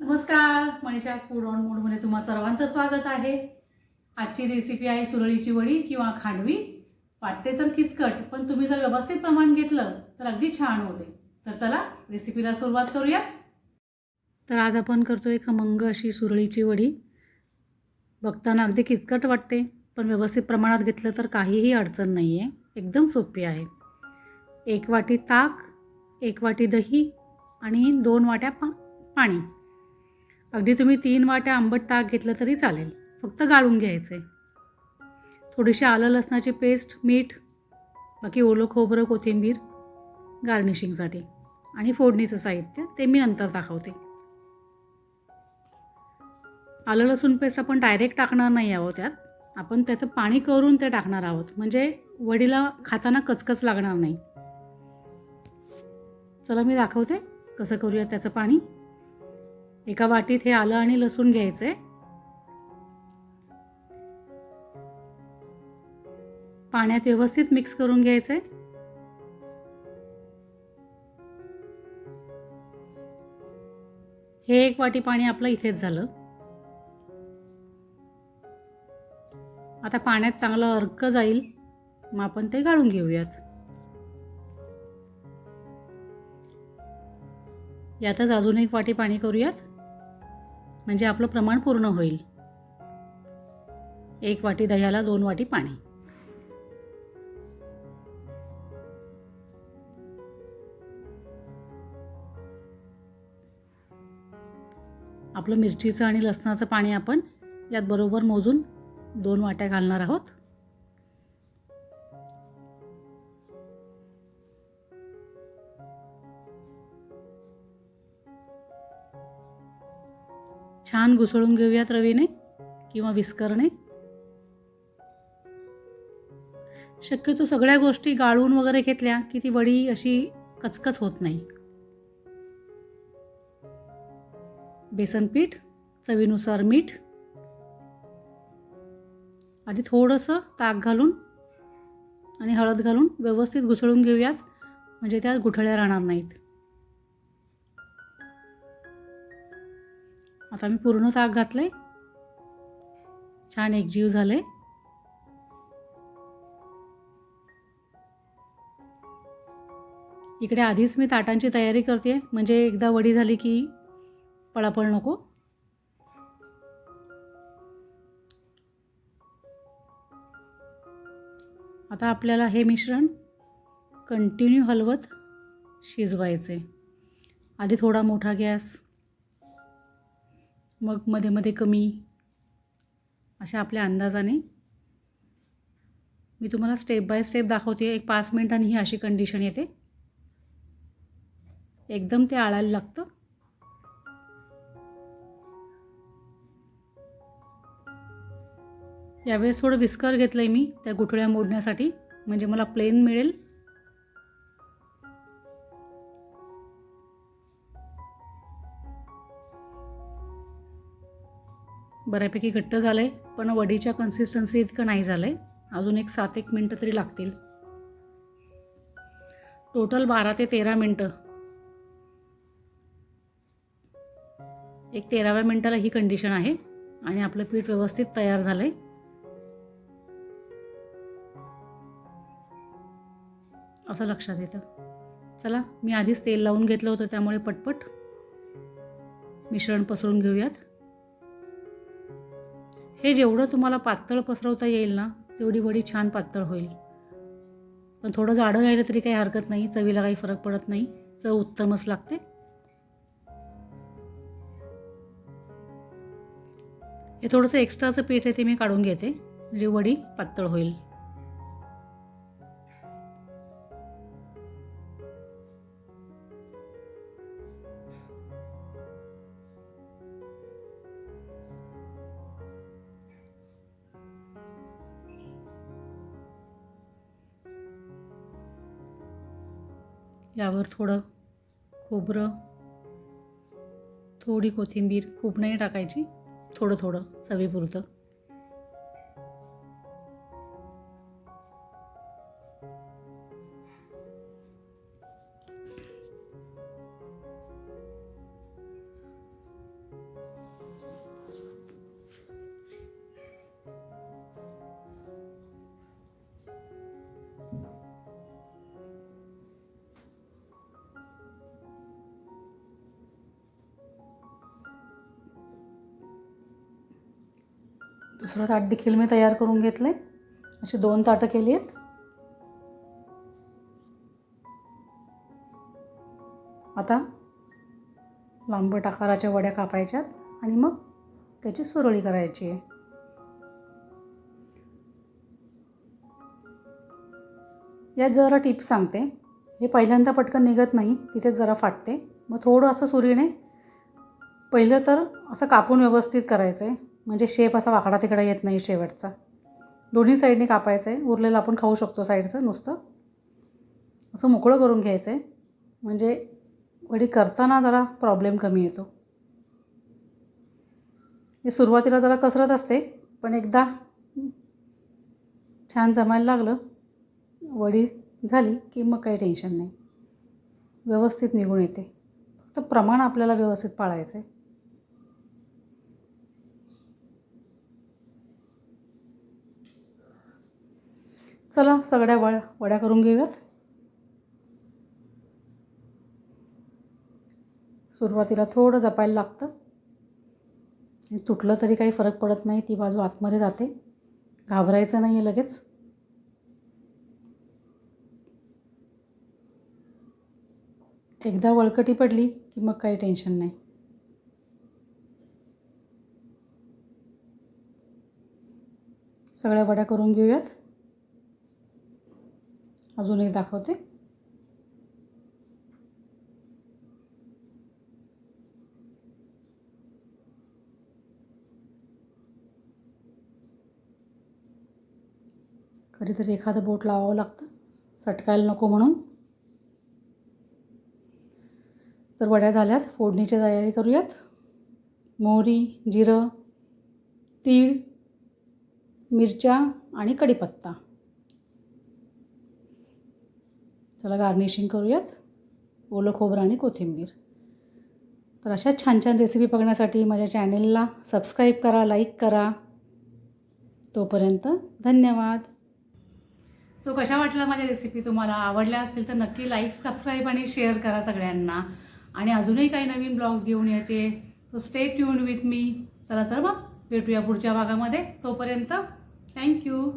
नमस्कार Manisha food on मूडमध्ये तुम्हा सर्वांचं स्वागत आहे. आजची रेसिपी आहे सुरळीची वडी किंवा खांडवी. वाटते तर किचकट पण तुम्ही जर व्यवस्थित प्रमाण घेतलं तर अगदी छान होते. तर चला रेसिपीला सुरुवात करूया तर आज आपण करतो एक खमंग अशी सुरळीची वडी. बघताना अगदी किचकट वाटते पण व्यवस्थित प्रमाणात घेतलं तर काहीही अडचण नाही आहे एकदम सोपी आहे. एक वाटी ताक एक वाटी दही आणि दोन वाट्या पा पाणी. अगदी तुम्ही तीन वाट्या आंबट ताक घेतलं तरी चालेल. फक्त गाळून घ्यायचं आहे थोडीशी आलं लसणाची पेस्ट मीठ बाकी ओलं खोबरं कोथिंबीर गार्निशिंगसाठी आणि फोडणीचं साहित्य ते मी नंतर दाखवते. आलं लसूण पेस्ट आपण डायरेक्ट टाकणार नाही आहोत त्यात. आपण त्याचं पाणी करून ते टाकणार आहोत. म्हणजे वडीला खाताना कचकच लागणार नाही. चला मी दाखवते कसं करूया त्याचं पाणी. एका वाटीत हे आलं आणि लसूण घ्यायचे पाण्यात व्यवस्थित मिक्स करून घ्यायचे हे एक वाटी पाणी आपलं इथेच झालं. आता पाण्यात चांगलं अर्क जाईल. मग आपण ते गाळून घेऊयात. यातच अजून एक वाटी पाणी करूयात. म्हणजे आपलं प्रमाण पूर्ण होईल. एक वाटी दह्याला दोन वाटी पाणी. आपलं मिरचीचं आणि लसणाचं पाणी आपण यात बरोबर मोजून दोन वाट्या घालणार आहोत. छान घुसळून घेऊयात रवीने किंवा विस्करणे शक्यतो सगळ्या गोष्टी गाळून वगैरे घेतल्या की ती वडी अशी कचकच होत नाही. बेसन पीठ चवीनुसार मीठ आधी थोडंसं ताक घालून आणि हळद घालून व्यवस्थित घुसळून घेऊयात म्हणजे त्यात गुठळ्या राहणार नाहीत. आता मी पूर्ण ताक घातले छान एकजीव झाले इकडे आधीच मी ताटांची तयारी करते म्हणजे एकदा वडी झाली की पळापळ नको. आता आपल्याला हे मिश्रण कंटिन्यू हलवत शिजवायचे आधी थोडा मोठा गॅस मग मध्ये मध्ये कमी. अशा आपल्या अंदाजाने. मी तुम्हाला स्टेप बाय स्टेप दाखवते. एक पाच मिनिटांनी ही अशी कंडिशन येते. एकदम ते आळायला लागतं. यावेळेस थोडं विस्कर घेतलं आहे मी त्या गुठळ्या मोडण्यासाठी. म्हणजे मला प्लेन मिळेल. बऱ्यापैकी घट्ट झालं आहे पण वडीच्या कन्सिस्टन्सी इतकं नाही झालं आहे अजून एक सात एक मिनटं तरी लागतील. टोटल बारा ते तेरा मिनटं. एक तेराव्या मिनटाला ही कंडिशन आहे आणि आपलं पीठ व्यवस्थित तयार झालं आहे असं लक्षात येतं. चला मी आधीच तेल लावून घेतलं होतं त्यामुळे पटपट मिश्रण पसरून घेऊयात. हे जेवढं तुम्हाला पातळ पसरवता येईल ना तेवढी वडी छान पातळ होईल. पण थोडं जाडं राहिलं तरी काही हरकत नाही चवीला काही फरक पडत नाही. चव उत्तमच लागते. हे थोडंसं एक्स्ट्राचं पीठ आहे ते मी काढून घेते. म्हणजे वडी पातळ होईल. यावर थोडं खोबरं थोडी कोथिंबीर खूप नाही टाकायची थोडं थोडं चवीपुरतं. दुसरं ताट देखील मी तयार करून घेतलं आहे अशी दोन ताटं केली आहेत आता लांबट आकाराच्या वड्या कापायच्यात आणि मग त्याची सुरळी करायची आहे. यात जरा टीप सांगते. हे पहिल्यांदा पटकन निघत नाही तिथेच जरा फाटते. मग थोडं असं सुरीने पहिलं तर असं कापून व्यवस्थित करायचं आहे म्हणजे शेप असा वाकडा तिकडा येत नाही शेवटचा. दोन्ही साईडने कापायचं आहे उरलेलं आपण खाऊ शकतो साईडचं नुसतं. असं मोकळं करून घ्यायचं आहे म्हणजे वडी करताना जरा प्रॉब्लेम कमी येतो. हे सुरुवातीला जरा कसरत असते पण एकदा छान जमायला लागलं वडी झाली की मग काही टेन्शन नाही. व्यवस्थित निघून येते. फक्त प्रमाण आपल्याला व्यवस्थित पाळायचं आहे चला सगळ्या वळ वड्या करून घेऊयात. सुरुवातीला थोडं जपायला लागतं. तुटलं तरी काही फरक पडत नाही ती बाजू आतमध्ये जाते. घाबरायचं नाही आहे लगेच. एकदा वळकटी पडली की मग काही टेन्शन नाही. सगळ्या वड्या करून घेऊयात. अजून एक दाखवते. कधीतरी एखादं बोट लावावं लागतं. सटकायला नको म्हणून. तर वड्या झाल्यात. फोडणीची तयारी करूयात. मोहरी जिरं तीळ मिरच्या आणि कढीपत्ता. चला गार्निशिंग करूयात. ओलं खोबरं आणि कोथिंबीर. तर अशा छान छान रेसिपी बघण्यासाठी माझ्या चॅनेलला सबस्क्राईब करा लाईक करा. तोपर्यंत धन्यवाद. सो कशा वाटल्या माझ्या रेसिपी तुम्हाला आवडल्या असतील तर नक्की लाईक सबस्क्राईब आणि शेअर करा सगळ्यांना. आणि अजूनही काही नवीन ब्लॉग्स घेऊन येते. सो स्टे ट्यून विथ मी चला तर मग भेटूया पुढच्या भागामध्ये. तोपर्यंत थँक्यू